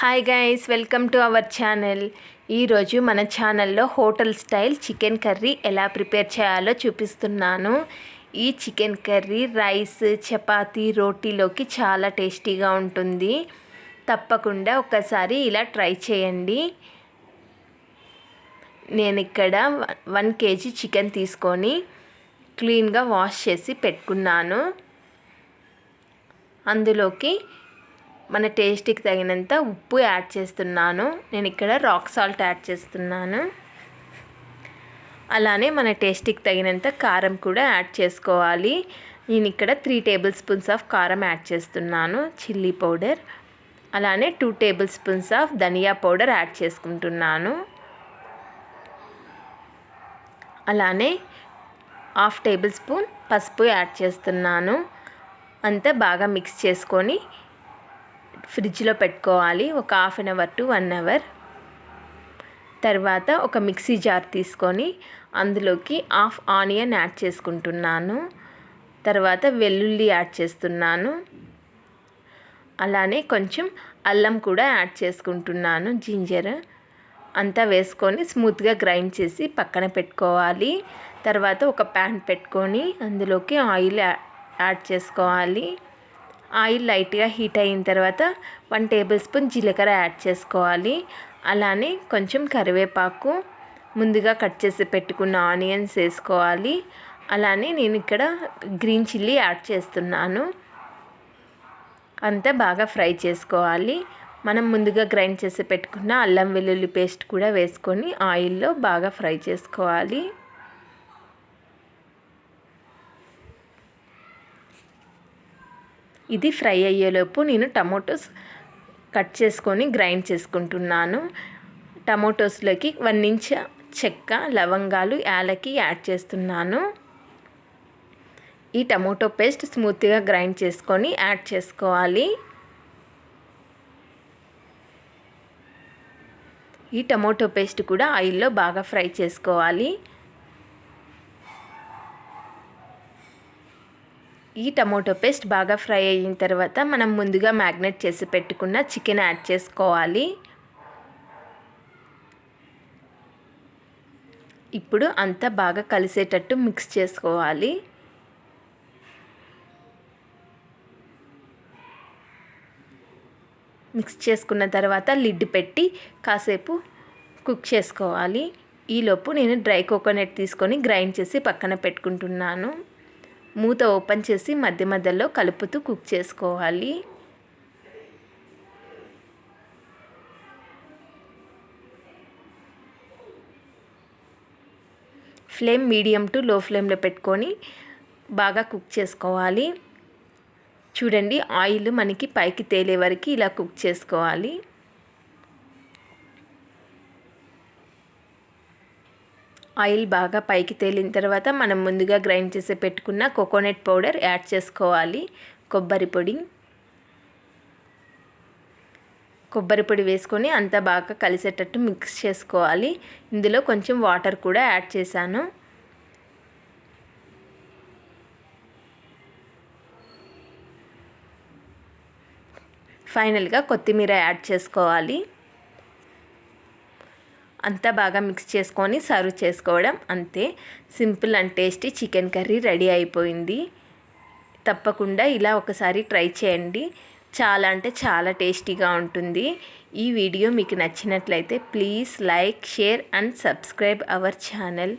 Hi guys welcome to our channel ఈరోజు మన ఛానల్లో హోటల్ స్టైల్ చికెన్ కర్రీ ఎలా ప్రిపేర్ చేయాలో చూపిస్తున్నాను. ఈ చికెన్ కర్రీ రైస్ చపాతి రోటీలోకి చాలా టేస్టీగా ఉంటుంది. తప్పకుండా ఒకసారి ఇలా ట్రై చేయండి. నేను ఇక్కడ వన్ కేజీ చికెన్ తీసుకొని క్లీన్గా వాష్ చేసి పెట్టుకున్నాను. అందులోకి మన టేస్ట్కి తగినంత ఉప్పు యాడ్ చేస్తున్నాను. నేను ఇక్కడ రాక్ సాల్ట్ యాడ్ చేస్తున్నాను. అలానే మన టేస్ట్కి తగినంత కారం కూడా యాడ్ చేసుకోవాలి. నేను ఇక్కడ త్రీ టేబుల్ స్పూన్స్ ఆఫ్ కారం యాడ్ చేస్తున్నాను. Chilli powder. అలానే two tablespoons of dhania powder add చేసుకుంటున్నాను. అలానే హాఫ్ టేబుల్ స్పూన్ పసుపు యాడ్ చేస్తున్నాను. అంతా బాగా మిక్స్ చేసుకొని ఫ్రిడ్జ్లో పెట్టుకోవాలి. ఒక half an hour to one hour. తర్వాత ఒక మిక్సీ జార్ తీసుకొని అందులోకి హాఫ్ ఆనియన్ యాడ్ చేసుకుంటున్నాను. తర్వాత వెల్లుల్లి యాడ్ చేస్తున్నాను. అలానే కొంచెం అల్లం కూడా యాడ్ చేసుకుంటున్నాను జింజర్. అంతా వేసుకొని స్మూత్గా గ్రైండ్ చేసి పక్కన పెట్టుకోవాలి. తర్వాత ఒక ప్యాన్ పెట్టుకొని అందులోకి ఆయిల్ యాడ్ చేసుకోవాలి. ఆయిల్ లైట్గా హీట్ అయిన తర్వాత వన్ టేబుల్ స్పూన్ జీలకర్ర యాడ్ చేసుకోవాలి. అలానే కొంచెం కరివేపాకు ముందుగా కట్ చేసి పెట్టుకున్న ఆనియన్స్ వేసుకోవాలి. అలానే నేను ఇక్కడ గ్రీన్ చిల్లీ యాడ్ చేస్తున్నాను. అంతా బాగా ఫ్రై చేసుకోవాలి. మనం ముందుగా గ్రైండ్ చేసి పెట్టుకున్న అల్లం వెల్లుల్లి పేస్ట్ కూడా వేసుకొని ఆయిల్లో బాగా ఫ్రై చేసుకోవాలి. ఇది ఫ్రై అయ్యేలోపు నేను టమోటోస్ కట్ చేసుకొని గ్రైండ్ చేసుకుంటున్నాను. టమోటోస్లోకి వన్ ఇంచ్ చెక్క లవంగాలు యాలకి యాడ్ చేస్తున్నాను. ఈ టమోటో పేస్ట్ స్మూత్గా గ్రైండ్ చేసుకొని యాడ్ చేసుకోవాలి. ఈ టమోటో పేస్ట్ కూడా ఆయిల్లో బాగా ఫ్రై చేసుకోవాలి. ఈ టమోటో పేస్ట్ బాగా ఫ్రై అయిన తర్వాత మనం ముందుగా మ్యాగ్నెట్ చేసి పెట్టుకున్న చికెన్ యాడ్ చేసుకోవాలి. ఇప్పుడు అంతా బాగా కలిసేటట్టు మిక్స్ చేసుకోవాలి. మిక్స్ చేసుకున్న తర్వాత లిడ్ పెట్టి కాసేపు కుక్ చేసుకోవాలి. ఈలోపు నేను డ్రై కోకోనట్ తీసుకొని గ్రైండ్ చేసి పక్కన పెట్టుకుంటున్నాను. మూత ఓపెన్ చేసి మధ్య మధ్యలో కలుపుతూ కుక్ చేసుకోవాలి. ఫ్లేమ్ మీడియం టు లో ఫ్లేమ్లో పెట్టుకొని బాగా కుక్ చేసుకోవాలి. చూడండి ఆయిల్ మనకి పైకి తేలే వరకు ఇలా కుక్ చేసుకోవాలి. ఆయిల్ బాగా పైకి తేలిన తర్వాత మనం ముందుగా గ్రైండ్ చేసి పెట్టుకున్న కోకోనట్ పౌడర్ యాడ్ చేసుకోవాలి. కొబ్బరి పొడి. కొబ్బరి పొడి వేసుకొని అంతా బాగా కలిసేటట్టు మిక్స్ చేసుకోవాలి. ఇందులో కొంచెం వాటర్ కూడా యాడ్ చేశాను. ఫైనల్గా కొత్తిమీర యాడ్ చేసుకోవాలి. అంతా బాగా మిక్స్ చేసుకొని సర్వ్ చేసుకోవడం అంతే. Simple and tasty chicken curry ready అయిపోయింది. తప్పకుండా ఇలా ఒకసారి ట్రై చేయండి. చాలా అంటే చాలా టేస్టీగా ఉంటుంది. ఈ వీడియో మీకు నచ్చినట్లయితే please like share and subscribe our channel.